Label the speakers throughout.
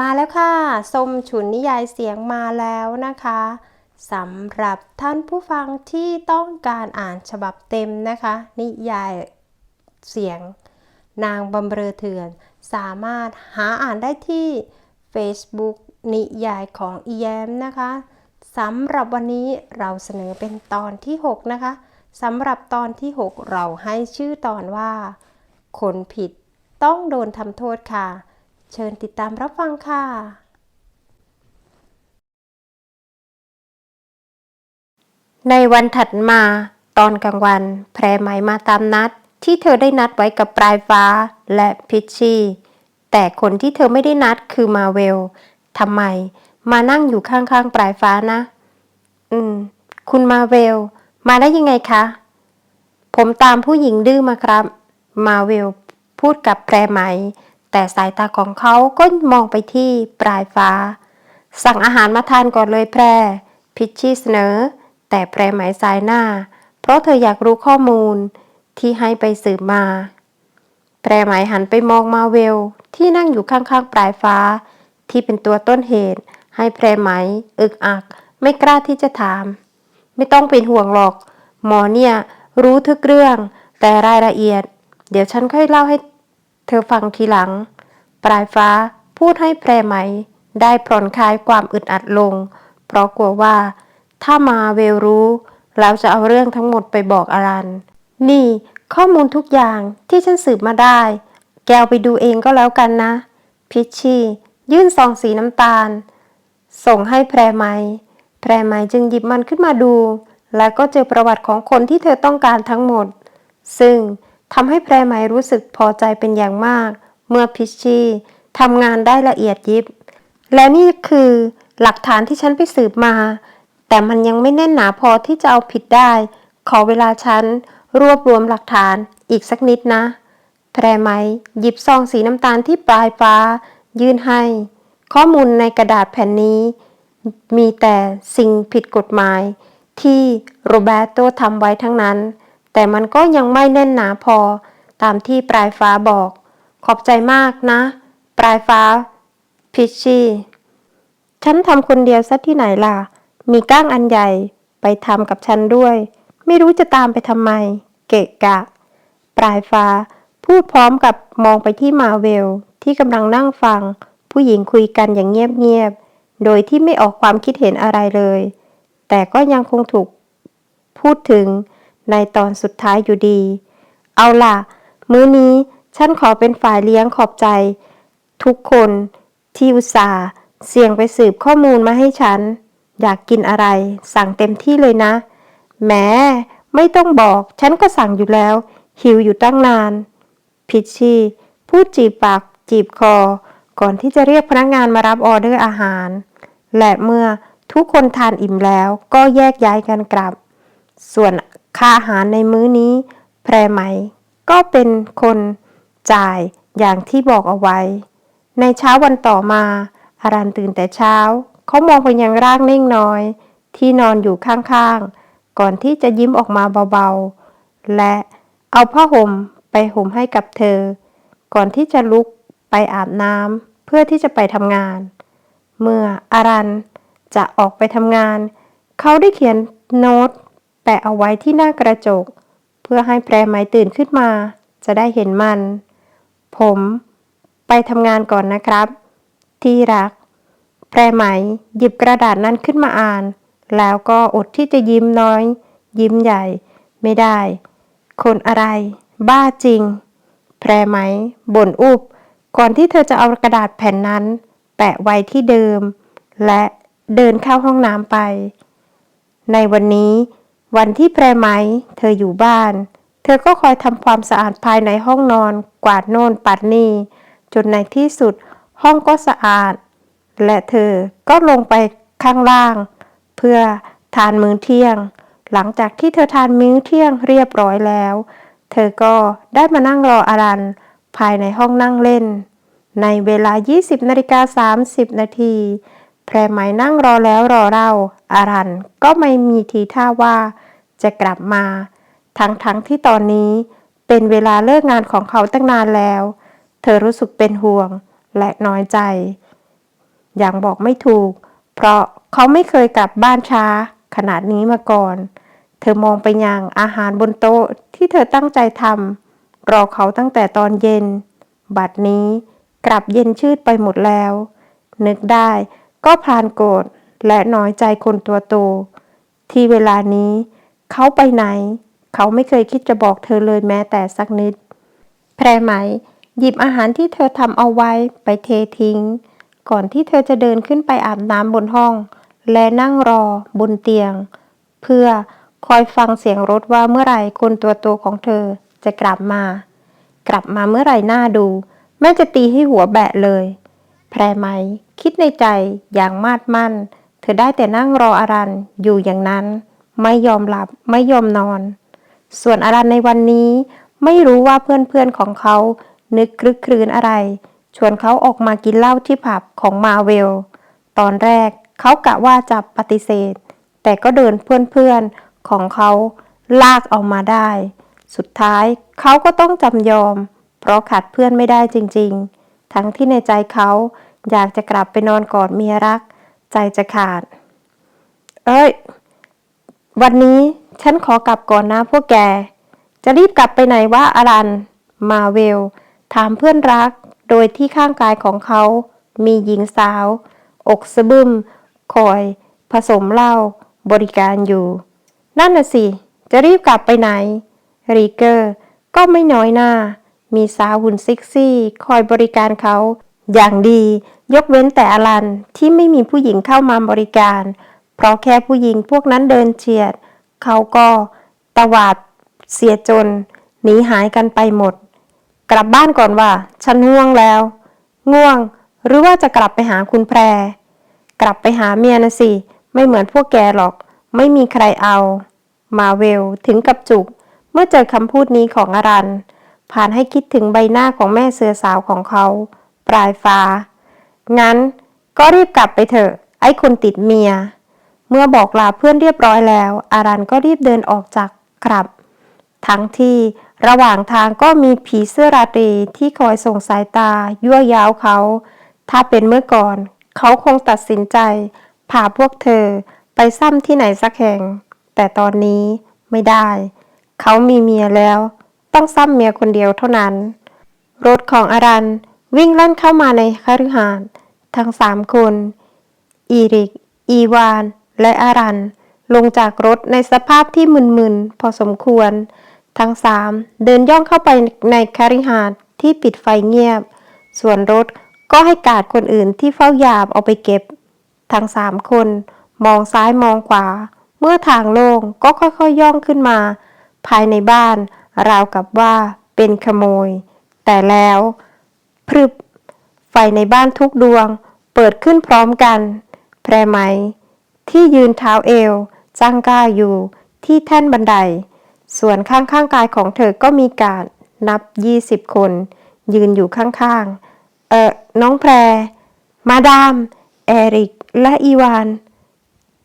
Speaker 1: มาแล้วค่ะส้มฉุนนิยายเสียงมาแล้วนะคะสำหรับท่านผู้ฟังที่ต้องการอ่านฉบับเต็มนะคะ นิยายเสียง นางบำเรอเถื่อน สามารถหาอ่านได้ที่ Facebook นิยายของอีแยมนะคะสำหรับวันนี้เราเสนอเป็นตอนที่ 6 นะคะสำหรับตอนที่ 6 เราให้ชื่อตอนว่า คนผิดต้องโดนทำโทษค่ะ เชิญติดตามรับฟังค่ะในวันถัดมาตอนกลางวัน แพรไหมมาตามนัด ที่เธอได้นัดไว้กับปลายฟ้าและพิชชี่ แต่คนที่เธอไม่ได้นัดคือมาเวลทำไม มานั่งอยู่ข้างๆปลายฟ้านะ อืม คุณมาเวล มาได้ยังไงคะ ผมตามผู้หญิงดื้อมาครับ มาเวล พูดกับแพรไหม แต่สายตาของเขาก็มองไปที่ปลายฟ้า สั่งอาหารมาทานก่อนเลยแพร พิชชี่เสนอ แต่แพรหมายสายหน้า เพราะเธออยากรู้ข้อมูลที่ให้ไปสืบมา แพรหมายหันไปมองมาเวล ที่นั่งอยู่ข้างๆปลายฟ้า ที่เป็นตัวต้นเหตุ ให้แพรไหมอึกอัก ไม่กล้าที่จะถาม ไม่ต้องเป็นห่วงหรอก หมอเนี่ยรู้ทุกเรื่อง แต่รายละเอียด เดี๋ยวฉันค่อยเล่าให้ เธอฟังทีหลัง ปลายฟ้าพูดให้แพรไหม ได้ผ่อนคลายความอึดอัดลง เพราะกลัวว่า ถ้ามาเวลรู้ แล้วจะเอาเรื่องทั้งหมดไปบอกอารัน นี่ข้อมูลทุกอย่างที่ฉันสืบมาได้ แกเอาไปดูเองก็แล้วกันนะ พิชชี่ยื่นซองสีน้ำตาล ส่งให้แพรไหม แพรไหมจึงหยิบมันขึ้นมาดู แล้วก็เจอประวัติของคนที่เธอต้องการทั้งหมด ซึ่ง ทำให้แพรไหมรู้สึกพอใจเป็นอย่างมาก เมื่อพิชชี่ทำงานได้ละเอียดยิบ และนี่คือหลักฐานที่ฉันไปสืบมา แต่มันยังไม่แน่นหนาพอที่จะเอาผิดได้ ขอเวลาฉันรวบรวมหลักฐานอีกสักนิดนะ แพรไหมหยิบซองสีน้ำตาลที่ปลายฟ้า ยื่นให้ ข้อมูลในกระดาษแผ่นนี้ มีแต่สิ่งผิดกฎหมาย ที่โรเบร์โตทำไว้ทั้งนั้น แต่มันก็ยังไม่แน่นหนาพอ ตามที่ปลายฟ้าบอก ขอบใจมากนะ ปลายฟ้า พิชชี่ฉันทำคนเดียวซะที่ไหนล่ะ มีก้างอันใหญ่ไปทำกับฉันด้วย ไม่รู้จะตามไปทำไม เกะกะ ปลายฟ้า พูดพร้อมกับมองไปที่มาเวล ที่กำลังนั่งฟัง ผู้หญิงคุยกันอย่างเงียบๆ โดยที่ไม่ออกความคิดเห็นอะไรเลย แต่ก็ยังคงถูก พูดถึง ในตอนสุดท้ายอยู่ดี เอาล่ะ มื้อนี้ฉันขอเป็นฝ่ายเลี้ยงขอบใจ ทุกคนที่อุตส่าห์เสี่ยงไปสืบข้อมูลมาให้ฉัน อยากกินอะไร สั่งเต็มที่เลยนะแหม้ไม่ต้องบอก ฉันก็สั่งอยู่แล้ว หิวอยู่ตั้งนาน พิชชี่พูดจีบปากจีบคอ ก่อนที่จะเรียกพนักงานมารับออเดอร์อาหาร และเมื่อทุกคนทานอิ่มแล้วก็แยกย้ายกันกลับ ส่วน ค่าอาหารในมื้อนี้ แพรไหม ก็เป็นคนจ่ายอย่างที่บอกเอาไว้ ในเช้าวันต่อมาอารันตื่นแต่เช้า เขามองไปยังร่างเน่งน้อย ที่นอนอยู่ข้างๆ ก่อนที่จะยิ้มออกมาเบาๆ และเอาผ้าห่มไปห่มให้กับเธอ ก่อนที่จะลุกไปอาบน้ำเพื่อที่จะไปทำงาน เมื่ออารันจะออกไปทำงาน เขาได้เขียนโน้ต แปะเอาไว้ที่หน้ากระจก เพื่อให้แพรไหมตื่นขึ้นมา จะได้เห็นมัน ผม ไปทำงานก่อนนะครับ ที่รัก แพรไหมหยิบกระดาษนั้นขึ้นมาอ่าน แล้วก็อดที่จะยิ้มน้อย ยิ้มใหญ่ ไม่ได้ คนอะไร บ้าจริง แพรไหมบ่นอุบก่อนที่เธอจะเอากระดาษแผ่นนั้น แปะไว้ที่เดิม และเดินเข้าห้องน้ำไป ในวันนี้ วันที่แพรไหม เธออยู่บ้าน เธอก็คอยทำความสะอาดภายในห้องนอน กวาดโน่นปัดนี่ จนในที่สุดห้องก็สะอาด และเธอก็ลงไปข้างล่าง เพื่อทานมื้อเที่ยง หลังจากที่เธอทานมื้อเที่ยงเรียบร้อยแล้ว เธอก็ได้มานั่งรออารันภายในห้องนั่งเล่น ในเวลา 20นาฬิกา30 นาที พรไหมนั่งรอแล้วรอเล่าอารันก็ไม่มีทีท่าว่าจะกลับมา ทั้งๆทที่ตอนนี้เป็นเวลาเลิกงานของเขาตั้งนานแล้ว เธอรู้สึกเป็นห่วงและน้อยใจ อย่างบอกไม่ถูก เพราะเขาไม่เคยกลับบ้านช้า ขนาดนี้มาก่อน เธอมองไปยังอาหารบนโต๊ะที่เธอตั้งใจทำรอเขาตั้งแต่ตอนเย็น บัดนี้กลับเย็นชืดไปหมดแล้ว นึกได้ ก็พลานโกรธและน้อยใจคนตัวโต ที่เวลานี้เขาไปไหน เขาไม่เคยคิดจะบอกเธอเลยแม้แต่สักนิด แพรไหม หยิบอาหารที่เธอทำเอาไว้ไปเททิ้ง ก่อนที่เธอจะเดินขึ้นไปอาบน้ำบนห้อง และนั่งรอบนเตียง เพื่อคอยฟังเสียงรถว่าเมื่อไหร่คนตัวโตของเธอจะกลับมา กลับมาเมื่อไหร่หน้าดู แม่จะตีให้หัวแบะเลย แพรไหม คิดในใจอย่างมาดมั่น เธอได้แต่นั่งรออารันอยู่อย่างนั้น ไม่ยอมหลับไม่ยอมนอน ส่วนอารันในวันนี้ ไม่รู้ว่าเพื่อนๆของเขา นึกคลึกครื้นอะไร ชวนเขาออกมากินเหล้าที่ผับของมาเวล ตอนแรกเขากะว่าจะปฏิเสธ แต่ก็เดินเพื่อนๆของเขาลากออกมาได้ สุดท้ายเขาก็ต้องจำยอม เพราะขาดเพื่อนไม่ได้จริง ๆ ทั้งที่ในใจเขาอยากจะกลับไปนอนกอดเมียรัก ใจจะขาด เอ้ย วันนี้ฉันขอกลับก่อนนะพวกแก จะรีบกลับไปไหนวะอารัน มาเวล ถามเพื่อนรัก โดยที่ข้างกายของเขา มีหญิงสาว อกสะบึมคอย ผสมเหล้าบริการอยู่ นั่นน่ะสิ จะรีบกลับไปไหน รีเกอร์ ก็ไม่น้อยหน้า มีสาวหุ่นซิกซี่ คอยบริการเขา อย่างดี ยกเว้นแต่อลันที่ไม่มีผู้หญิงเข้ามาบริการ เพราะแค่ผู้หญิงพวกนั้นเดินเฉียด เขาก็ตวาดเสียจน หนีหายกันไปหมด กลับบ้านก่อนว่า ฉันง่วงแล้ว ง่วง หรือว่าจะกลับไปหาคุณแพร กลับไปหาเมียนะสิ ไม่เหมือนพวกแกหรอก ไม่มีใครเอา มาเวลถึงกับจุก เมื่อเจอคำพูดนี้ของอรัน ผ่านให้คิดถึงใบหน้าของแม่เสือสาวของเขา ปลายฟ้า งั้นก็รีบกลับไปเถอะ ไอ้คนติดเมีย เมื่อบอกลาเพื่อนเรียบร้อยแล้ว อารันก็รีบเดินออกจากครับ ทั้งที่ระหว่างทางก็มีผีเสื้อราตรีที่คอยส่งสายตา ยั่วยาวเขา ถ้าเป็นเมื่อก่อน เขาคงตัดสินใจพาพวกเธอไปซ้ำที่ไหนสักแห่ง แต่ตอนนี้ไม่ได้ เขามีเมียแล้ว ต้องซ้ำเมียคนเดียวเท่านั้น รถของอารันวิ่งเล่นเข้ามาในคฤหาสน์ทั้งสามคน อีริก อีวาน และอารัน ลงจากรถในสภาพที่มึนๆ พอสมควร ทั้งสามเดินย่องเข้าไปในคฤหาสน์ที่ปิดไฟเงียบ ส่วนรถก็ให้กาดคนอื่นที่เฝ้ายามเอาไปเก็บ ทั้งสามคน มองซ้ายมองขวา เมื่อทางโล่งก็ค่อยๆย่องขึ้นมา ภายในบ้าน ราวกับว่าเป็นขโมย แต่แล้วพรึบ ไฟในบ้านทุกดวง เปิดขึ้นพร้อมกัน แพรไหม ที่ยืนเท้าเอวจ้างก้าอยู่ที่แท่นบันได ส่วนข้างๆกายของเธอก็มีการนับ20คน ยืนอยู่ข้างๆ เออน้องแพร มาดาม แอริก และอีวาน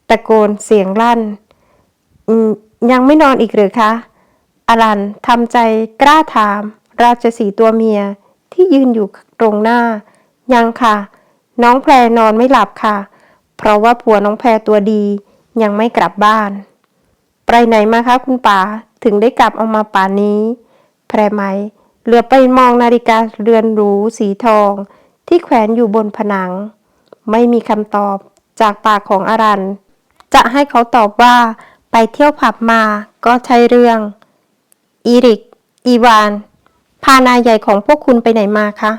Speaker 1: ตะโกนเสียงลั่น ยังไม่นอนอีกหรือคะ อลันทำใจกล้าถาม ราชสีตัวเมียที่ยืนอยู่ตรงหน้า ยังค่ะ น้องแพรนอนไม่หลับค่ะ เพราะว่าผัวน้องแพรตัวดียังไม่กลับบ้าน ไปไหนมาคะคุณป๋าถึงได้กลับออกมาป่านนี้ แพรไหม เหลือไปมองนาฬิกาเรือนหรูสีทอง ที่แขวนอยู่บนผนัง ไม่มีคำตอบจากปากของอารัน จะให้เขาตอบว่าไปเที่ยวผับมาก็ใช่เรื่อง อีริก อีวาน พานายใหญ่ของพวกคุณไปไหนมาคะ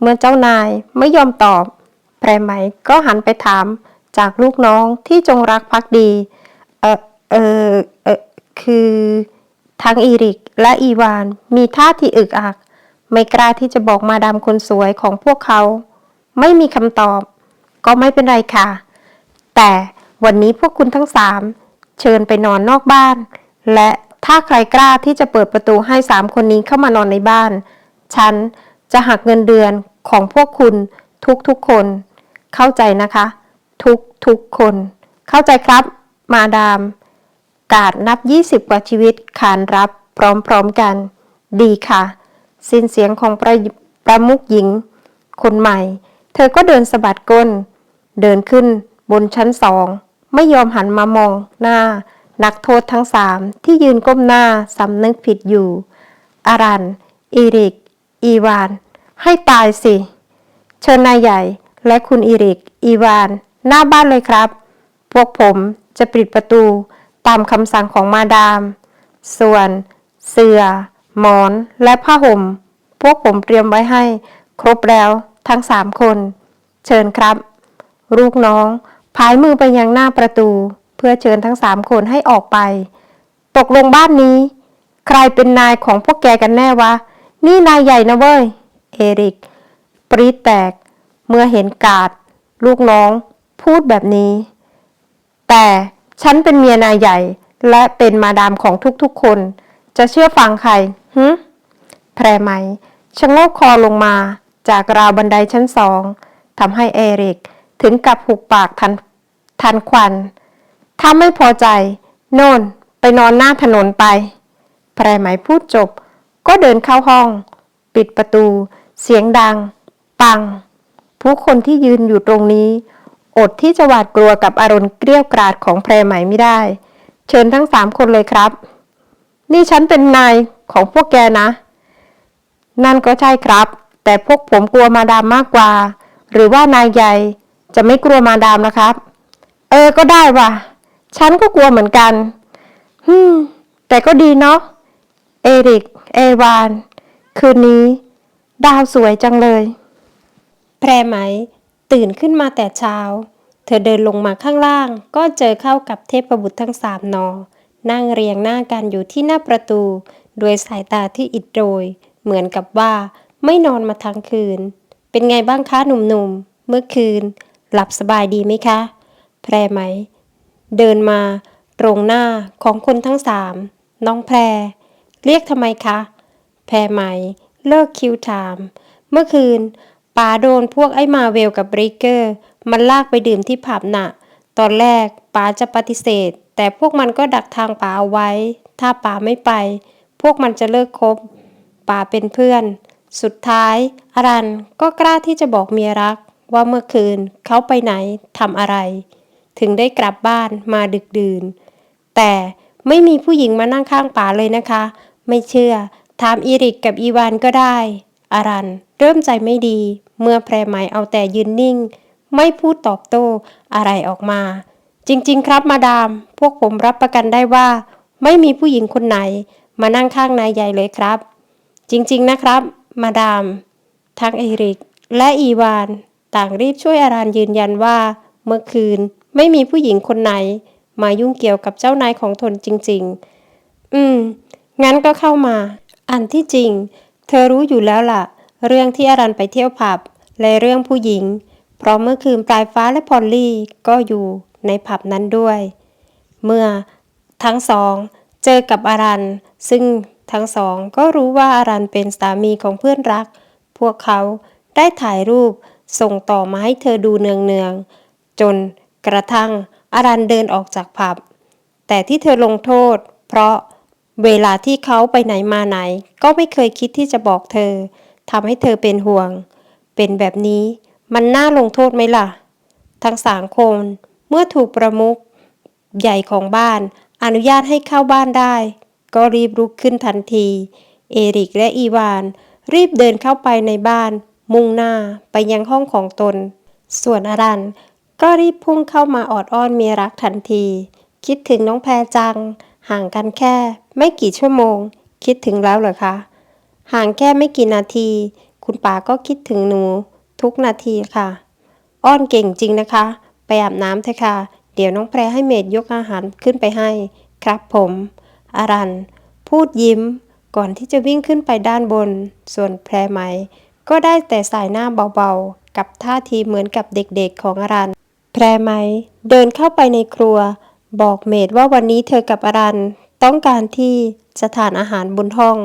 Speaker 1: เมื่อเจ้านายไม่ยอมตอบ แพรไหมก็หันไปถามจากลูกน้องที่จงรักภักดี เออเออเออคือทั้งอีริกและอีวานมีท่าทีอึกอัก ไม่กล้าที่จะบอกมาดามคนสวยของพวกเขา ไม่มีคำตอบ ก็ไม่เป็นไรค่ะ แต่วันนี้พวกคุณทั้งสามเชิญไปนอนนอกบ้าน และ ถ้าใครกล้าที่จะเปิดประตูให้สามคนนี้เข้ามานอนในบ้าน ฉันจะหักเงินเดือนของพวกคุณทุกๆคน เข้าใจนะคะ ทุกๆคน เข้าใจครับ มาดาม กาดนับ 20 กว่าชีวิตขานรับพร้อมๆกัน ดีค่ะ สิ้นเสียงของประประมุขหญิง คนใหม่ เธอก็เดินสะบัดก้น เดินขึ้นบนชั้นสอง ไม่ยอมหันมามองหน้า นักโทษทั้งสามที่ยืนก้มหน้าสำนึกผิดอยู่ อารัน อีริก อีวาน ให้ตายสิ เชิญนายใหญ่และคุณอีริก อีวาน หน้าบ้านเลยครับ พวกผมจะปิดประตูตามคำสั่งของมาดาม ส่วน เสื่อหมอน และผ้าห่ม พวกผมเตรียมไว้ให้ ครบแล้วทั้งสามคน เชิญครับ ลูกน้องพายมือไปยังหน้าประตู เพื่อเชิญทั้งสามคนให้ออกไป ตกลงบ้านนี้ ใครเป็นนายของพวกแกกันแน่วะ นี่นายใหญ่นะเว้ย เอริก ปรีแตก เมื่อเห็นกาด ลูกน้อง พูดแบบนี้ แต่ฉันเป็นเมียนายใหญ่ และเป็นมาดามของทุกๆคน จะเชื่อฟังใครฮึแพรไหมชะโงกคอลงมาจากราวบันไดชั้นสองทำให้เอริกถึงกับหุบปากทันทันควัน ถ้าไม่พอใจ โน่น ไปนอนหน้าถนนไปแพรไหมพูดจบ ก็เดินเข้าห้อง ปิดประตู เสียงดัง ปัง ผู้คนที่ยืนอยู่ตรงนี้ อดที่จะหวาดกลัวกับอารมณ์เกลี้ยวกราดของแพรไหมไม่ได้ เชิญทั้งสามคนเลยครับ นี่ฉันเป็นนายของพวกแกนะ นั่นก็ใช่ครับ แต่พวกผมกลัวมาดามมากกว่า หรือว่านายใหญ่จะไม่กลัวมาดามนะครับ เออก็ได้ว่ะ ฉันก็กลัวเหมือนกันฮึมแต่ก็ดีเนาะ เอริก เอวาน คืนนี้ ดาวสวยจังเลย แพรไหม ตื่นขึ้นมาแต่เช้า เธอเดินลงมาข้างล่าง ก็เจอเข้ากับเทพบุตรทั้งสามนอ นั่งเรียงหน้ากันอยู่ที่หน้าประตู ด้วยสายตาที่อิดโรย เหมือนกับว่าไม่นอนมาทั้งคืน เป็นไงบ้างคะหนุ่มๆ เมื่อคืน หลับสบายดีไหมคะ แพรไหม เดินมา ตรงหน้าของคนทั้งสามน้องแพร เรียกทำไมคะ แพรไหม เลิกคิวถาม เมื่อคืนป๋าโดนพวกไอ้มาเวลกับบริกเกอร์ มันลากไปดื่มที่ผับน่ะ ตอนแรกป๋าจะปฏิเสธ แต่พวกมันก็ดักทางป๋าเอาไว้ ถ้าป๋าไม่ไป พวกมันจะเลิกคบป๋าเป็นเพื่อน สุดท้ายอารันก็กล้าที่จะบอกเมียรัก ว่าเมื่อคืนเขาไปไหนทำอะไร ถึงได้กลับบ้านมาดึกดื่น แต่ไม่มีผู้หญิงมานั่งข้างป๋าเลยนะคะ ไม่เชื่อ ถามอีริกกับอีวานก็ได้อารันเริ่มใจไม่ดี เมื่อแพรไหมเอาแต่ยืนนิ่ง ไม่พูดตอบโต้อะไรออกมา จริง ๆ ครับมาดาม พวกผมรับประกันได้ว่า ไม่มีผู้หญิงคนไหน มานั่งข้างนายใหญ่เลยครับ จริง ๆ นะครับ มาดาม ทั้งเอริก และอีวาน ต่างรีบช่วยอารันยืนยันว่า เมื่อคืน ไม่มีผู้หญิงคนไหน มายุ่งเกี่ยวกับเจ้านายของทนจริง ๆ อืม งั้นก็เข้ามา อันที่จริง เธอรู้อยู่แล้วล่ะ เรื่องที่อารันไปเที่ยวผับ และเรื่องผู้หญิง เพราะเมื่อคืนปลายฟ้าและพอลลี่ก็อยู่ในผับนั้นด้วย เมื่อทั้งสอง เจอกับอารัน ซึ่งทั้งสองก็รู้ว่าอารันเป็นสามีของเพื่อนรัก พวกเขาได้ถ่ายรูปส่งต่อมาให้เธอดูเนืองๆจน กระทั่งอารันเดินออกจากผับ แต่ที่เธอลงโทษ เพราะเวลาที่เขาไปไหนมาไหน ก็ไม่เคยคิดที่จะบอกเธอทำให้เธอเป็นห่วง เป็นแบบนี้มันน่าลงโทษไหมล่ะ ทั้งสามคนเมื่อถูกประมุขใหญ่ของบ้านอนุญาตให้เข้าบ้านได้ ก็รีบลุกขึ้นทันที เอริกและอีวาน รีบเดินเข้าไปในบ้าน มุ่งหน้าไปยังห้องของตน ส่วนอารัน ก็รีบพุ่งเข้ามาออดอ้อนเมียรักทันที คิดถึงน้องแพรจัง ห่างกันแค่ ไม่กี่ชั่วโมง คิดถึงแล้วเหรอคะ ห่างแค่ไม่กี่นาที คุณป๋าก็คิดถึงหนู ทุกนาทีค่ะ อ้อนเก่งจริงนะคะ ไปอาบน้ำเถอะค่ะ เดี๋ยวน้องแพรให้เมดยกอาหารขึ้นไปให้ ครับผม อรัน พูดยิ้ม ก่อนที่จะวิ่งขึ้นไปด้านบน ส่วนแพรไหม ก็ได้แต่สายหน้าเบาๆ กับท่าทีเหมือนกับเด็กๆของอรัน แพรไหม เดินเข้าไปในครัว บอกเมดว่าวันนี้เธอกับอารัน ต้องการที่จะทานอาหารบนห้อง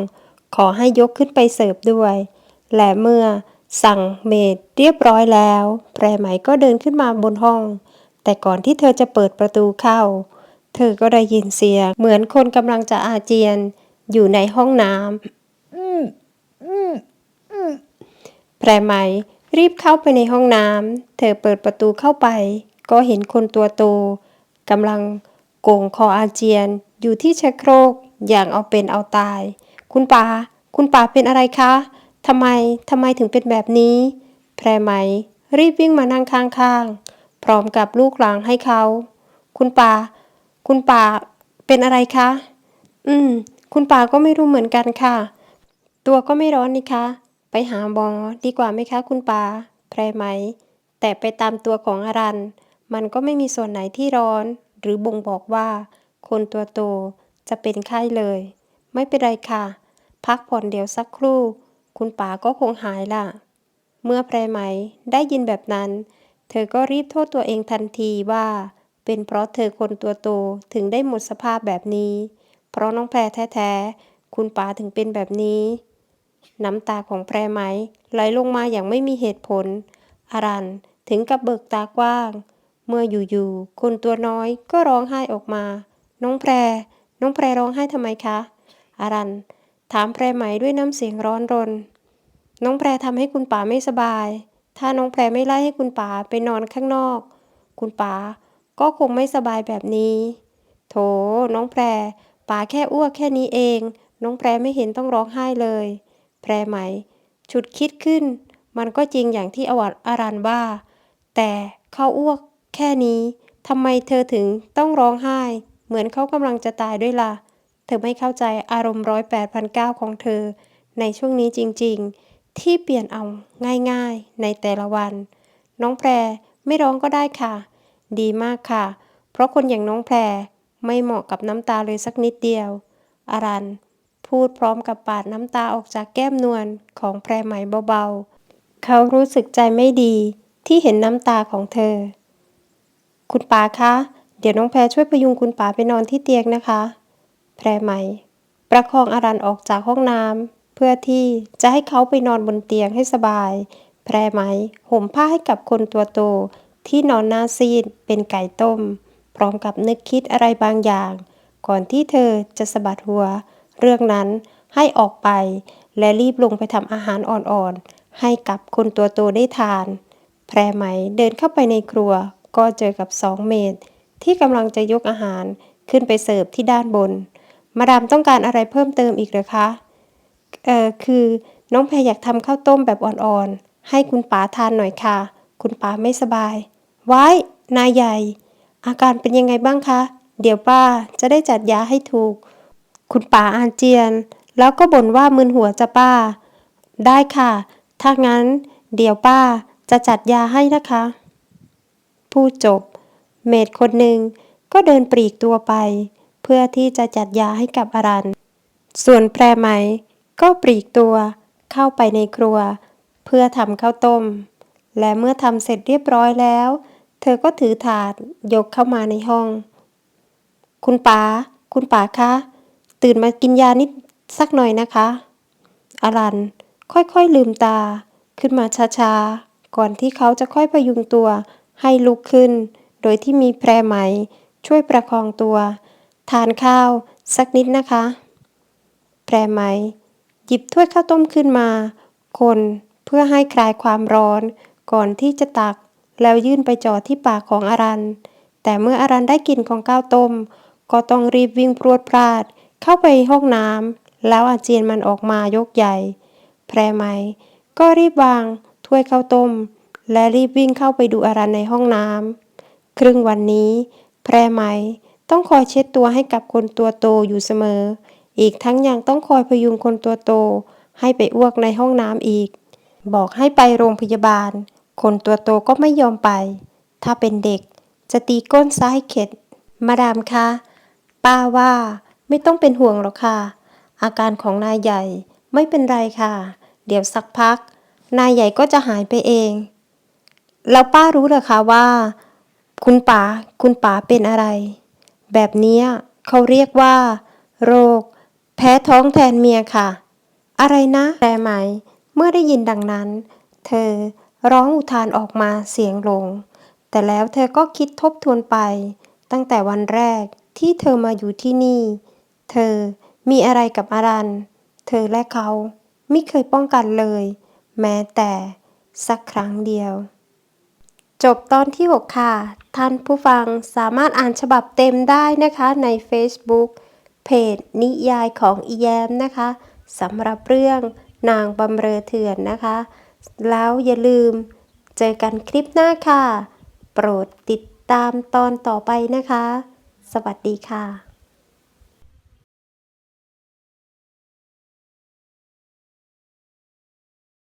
Speaker 1: ขอให้ยกขึ้นไปเสิร์ฟด้วย และเมื่อสั่งเมดเรียบร้อยแล้ว แพรไหมก็เดินขึ้นมาบนห้อง แต่ก่อนที่เธอจะเปิดประตูเข้า เธอก็ได้ยินเสียง เหมือนคนกำลังจะอาเจียน อยู่ในห้องน้ำแพรไหม รีบเข้าไปในห้องน้ำ เธอเปิดประตูเข้าไป ก็เห็นคนตัวโตกำลังโก่งคออาเจียน อยู่ที่ชักโครกอย่างเอาเป็นเอาตาย คุณป๋าคุณป๋าเป็นอะไรคะทำไมทำไมถึงเป็นแบบนี้ แพรไหม รีบวิ่งมานั่งข้างๆ พร้อมกับลูกหลังให้เขา คุณป๋าคุณป๋าเป็นอะไรคะ อืม คุณป๋าก็ไม่รู้เหมือนกันค่ะ ตัวก็ไม่ร้อนนี่คะ ไปหาหมอดีกว่าไหมคะคุณปาแพรไหม แต่ไปตามตัวของอรัน มันก็ไม่มีส่วนไหนที่ร้อน หรือบ่งบอกว่า คนตัวโตจะเป็นไข้เลย ไม่เป็นไรค่ะ พักผ่อนเดี๋ยวสักครู่ คุณป๋าก็คงหายล่ะ เมื่อแพรไหมได้ยินแบบนั้น เธอก็รีบโทษตัวเองทันทีว่า เป็นเพราะเธอคนตัวโตถึงได้หมดสภาพแบบนี้ เพราะน้องแพรแท้ๆ คุณป๋าถึงเป็นแบบนี้ น้ำตาของแพรไหมไหลลงมาอย่างไม่มีเหตุผล อารันถึงกับเบิกตากว้าง เมื่ออยู่ๆคนตัวน้อยก็ร้องไห้ออกมา น้องแพร น้องแพรร้องไห้ทำไมคะ อารันถามแพรไหมด้วยน้ำเสียงร้อนรน น้องแพรทำให้คุณป๋าไม่สบาย ถ้าน้องแพรไม่ไล่ให้คุณป๋าไปนอนข้างนอก คุณป๋าก็คงไม่สบายแบบนี้ โถ น้องแพรป๋าแค่อ้วกแค่นี้เอง น้องแพรไม่เห็นต้องร้องไห้เลย แพรไหม ฉุดคิดขึ้น มันก็จริงอย่างที่อวัดอารันว่า แต่เขาอ้วกแค่นี้ทำไมเธอถึงต้องร้องไห้ เหมือนเขากำลังจะตายด้วยล่ะ เธอไม่เข้าใจอารมณ์ร้อยแปดพันเก้าของเธอ ในช่วงนี้จริง ๆ ที่เปลี่ยนเอาง่ายๆ ในแต่ละวัน น้องแพรไม่ร้องก็ได้ค่ะ ดีมากค่ะ เพราะคนอย่างน้องแพรไม่เหมาะกับน้ำตาเลยสักนิดเดียวอารัน พูดพร้อมกับปาดน้ำตาออกจากแก้มนวลของแพรไหมเบาๆ เขารู้สึกใจไม่ดีที่เห็นน้ำตาของเธอ คุณป๋าคะ เดี๋ยวน้องแพรช่วยพยุงคุณป๋าไปนอนที่เตียงนะคะ แพรไหม ประคองอารันออกจากห้องน้ำเพื่อที่จะให้เขาไปนอนบนเตียงให้สบาย แพรไหมห่มผ้าให้กับคนตัวโตที่นอนหน้าซีดเป็นไก่ต้ม พร้อมกับนึกคิดอะไรบางอย่าง ก่อนที่เธอจะสะบัดหัว เรื่องนั้นให้ออกไป และรีบลงไปทำอาหารอ่อนๆ ให้กับคนตัวโตได้ทาน แพรไหมเดินเข้าไปในครัว ก็เจอกับสองเมดที่กำลังจะยกอาหารขึ้นไปเสิร์ฟที่ด้านบน มาดามต้องการอะไรเพิ่มเติมอีกหรือคะ เอ่อ คือน้องแพรอยากทำข้าวต้มแบบอ่อนๆ ให้คุณป๋าทานหน่อยค่ะ คุณป๋าไม่สบาย ไว้ นายใหญ่ อาการเป็นยังไงบ้างคะ เดี๋ยวป้าจะได้จัดยาให้ถูก คุณป๋าอาเจียน แล้วก็บ่นว่ามึนหัวจะป้า ได้ค่ะ ถ้างั้น เดี๋ยวป้าจะจัดยาให้นะคะ พูดจบ เมดคนหนึ่งก็เดินปลีกตัวไป เพื่อที่จะจัดยาให้กับอรัน ส่วนแพรไหม ก็ปลีกตัวเข้าไปในครัว เพื่อทำข้าวต้ม และเมื่อทำเสร็จเรียบร้อยแล้ว เธอก็ถือถาดยกเข้ามาในห้อง คุณป๋าคุณป๋าคะ ตื่นมากินยานิดสักหน่อยนะคะอารันค่อยๆลืมตา ขึ้นมาช้าๆ ก่อนที่เขาจะค่อยพยุงตัวให้ลุกขึ้น โดยที่มีแพรไหม ช่วยประคองตัว ทานข้าวสักนิดนะคะ แพรไหม หยิบถ้วยข้าวต้มขึ้นมา คนเพื่อให้คลายความร้อน ก่อนที่จะตัก แล้วยื่นไปจ่อที่ปากของอารัน แต่เมื่ออารันได้กลิ่นของข้าวต้ม ก็ต้องรีบวิ่งพรวดพลาด เข้าไปห้องน้ำแล้วอาเจียนมันออกมายกใหญ่ แพรไหม ก็รีบวาง ถ้วยข้าวต้ม และรีบวิ่งเข้าไปดูอารันในห้องน้ำครึ่งวันนี้ แพรไหม ต้องคอยเช็ดตัวให้กับคนตัวโตอยู่เสมอ อีกทั้งยังต้องคอยพยุงคนตัวโต ให้ไปอ้วกในห้องน้ำอีก บอกให้ไปโรงพยาบาล คนตัวโตก็ไม่ยอมไป ถ้าเป็นเด็กจะตีก้นซ้ายเข็ด มาดามคะ ป้าว่า ไม่ต้องเป็นห่วงหรอกค่ะ อาการของนายใหญ่ไม่เป็นไรค่ะ เดี๋ยวสักพัก นายใหญ่ก็จะหายไปเอง แล้วป้ารู้เหรอคะว่า คุณป๋าคุณป๋าเป็นอะไร แบบนี้เขาเรียกว่า โรค แพ้ท้องแทนเมียค่ะ อะไรนะแต่ไหม เมื่อได้ยินดังนั้น เธอร้องอุทานออกมาเสียงลง แต่แล้วเธอก็คิดทบทวนไป ตั้งแต่วันแรกที่เธอมาอยู่ที่นี่ เธอมีอะไรกับอารัน เธอและเขาไม่เคยป้องกันเลย แม้แต่สักครั้งเดียว จบตอนที่ 6 ค่ะ ท่านผู้ฟังสามารถอ่านฉบับเต็มได้นะคะใน Facebook เพจนิยายของอีแยมนะคะสำหรับเรื่องนางบำเรอเถื่อนนะคะ แล้วอย่าลืมเจอกันคลิปหน้าค่ะ โปรดติดตามตอนต่อไปนะคะ สวัสดีค่ะ